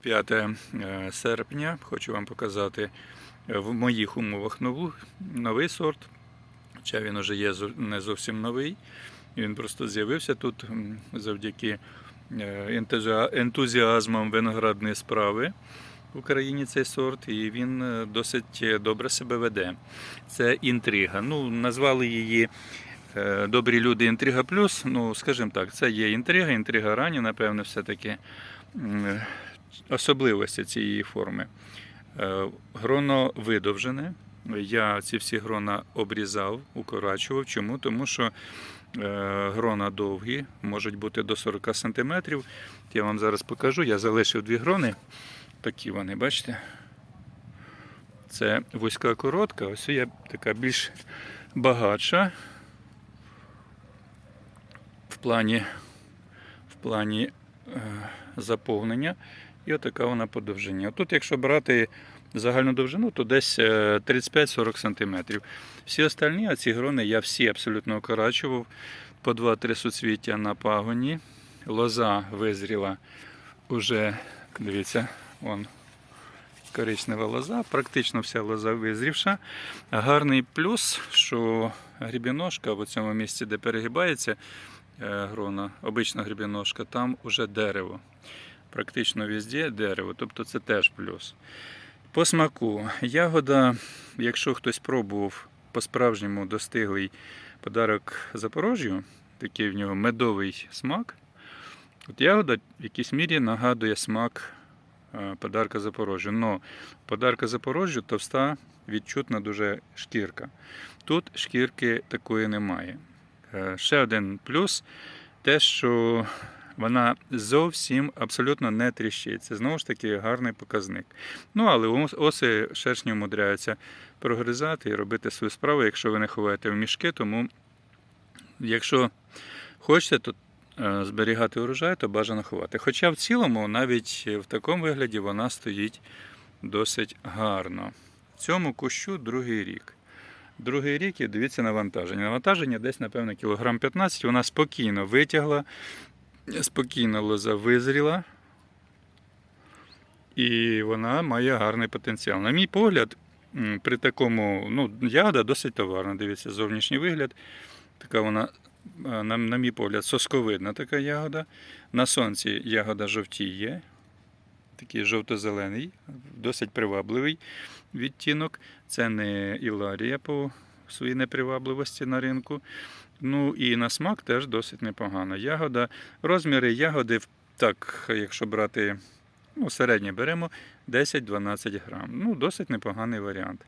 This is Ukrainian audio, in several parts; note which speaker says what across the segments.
Speaker 1: 5 е, серпня хочу вам показати е, в моїх умовах нову, новий сорт. Хоча він вже є не зовсім новий. Він просто з'явився тут завдяки е, ентузіазмам виноградної справи в Україні цей сорт, і він досить добре себе веде. Це інтрига. Ну, назвали її добрі люди інтрига плюс. Ну, скажімо так, це є інтрига, інтрига ранні, напевне, все-таки. Особливості цієї форми. Е, Гроно видовжене. Я ці всі грона обрізав, укорачував. Чому? Тому що е, грона довгі, можуть бути до 40 см. Я вам зараз покажу. Я залишив дві грони. Такі вони, бачите? Це вузька коротка, ось є така більш багатша в плані, в плані заповнення. І отака вона по довжині. Тут, якщо брати загальну довжину, то десь е, 35-40 см. Всі остальні, а ці грони я всі абсолютно окорачував по 2-3 суцвіття на пагоні. Лоза визріла уже, дивіться, вон коричнева лоза, практично вся лоза визрівша. Гарний плюс, що грібіножка в цьому місці, де перегибається е, грона, обична грібіножка, там уже дерево практично везде дерево, тобто це теж плюс. По смаку. Ягода, якщо хтось пробував по-справжньому достиглий подарок Запорожжю, такий в нього медовий смак, от ягода в якійсь мірі нагадує смак е, подарка Запорожжю. Но подарка Запорожжю товста, відчутна дуже шкірка. Тут шкірки такої немає. Ще один плюс те, що вона зовсім абсолютно не тріщить. Це знову ж таки гарний показник. Ну, але оси шершні умудряються прогризати і робити свою справу, якщо ви не ховаєте в мішки. Тому, якщо хочете, то е, зберігати урожай, то бажано ховати. Хоча в цілому, навіть в такому вигляді, вона стоїть досить гарно. Цьому кущу другий рік. Другий рік і дивіться навантаження. Навантаження десь, напевно, кілограм 15. Вона спокійно витягла, спокійно лоза визріла. І вона має гарний потенціал. На мій погляд, при такому, ну, ягода досить товарна. Дивіться, зовнішній вигляд. Така вона, на, на мій погляд, сосковидна така ягода. На сонці ягода жовтіє. Такий жовто-зелений, досить привабливий відтінок. Це не Іларія по своїй непривабливості на ринку. Ну і на смак теж досить непогано. Ягода, розміри ягоди, так, якщо брати ну, середнє беремо 10-12 грам. Ну, досить непоганий варіант.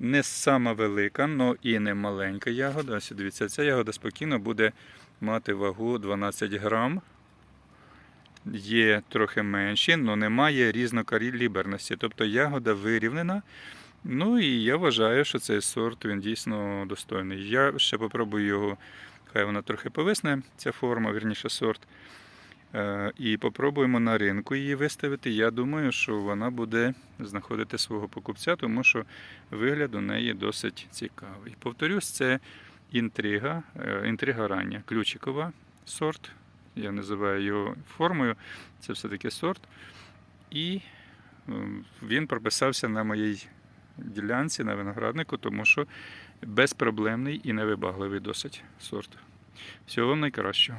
Speaker 1: Не сама велика, але і не маленька ягода. Ось дивіться, ця ягода спокійно буде мати вагу 12 грам. Є трохи менші, але немає різнокаліберності. Тобто ягода вирівнена. Ну і я вважаю, що цей сорт він дійсно достойний. Я ще попробую його, хай вона трохи повисне, ця форма, вірніше сорт. Е, І попробуємо на ринку її виставити. Я думаю, що вона буде знаходити свого покупця, тому що вигляд у неї досить цікавий. Повторюсь, це інтрига, е, інтрига рання, ключикова сорт. Я називаю його формою. Це все-таки сорт. І е, він прописався на моїй ділянці, на винограднику, тому що безпроблемний і невибагливий досить сорт. Всього найкращого.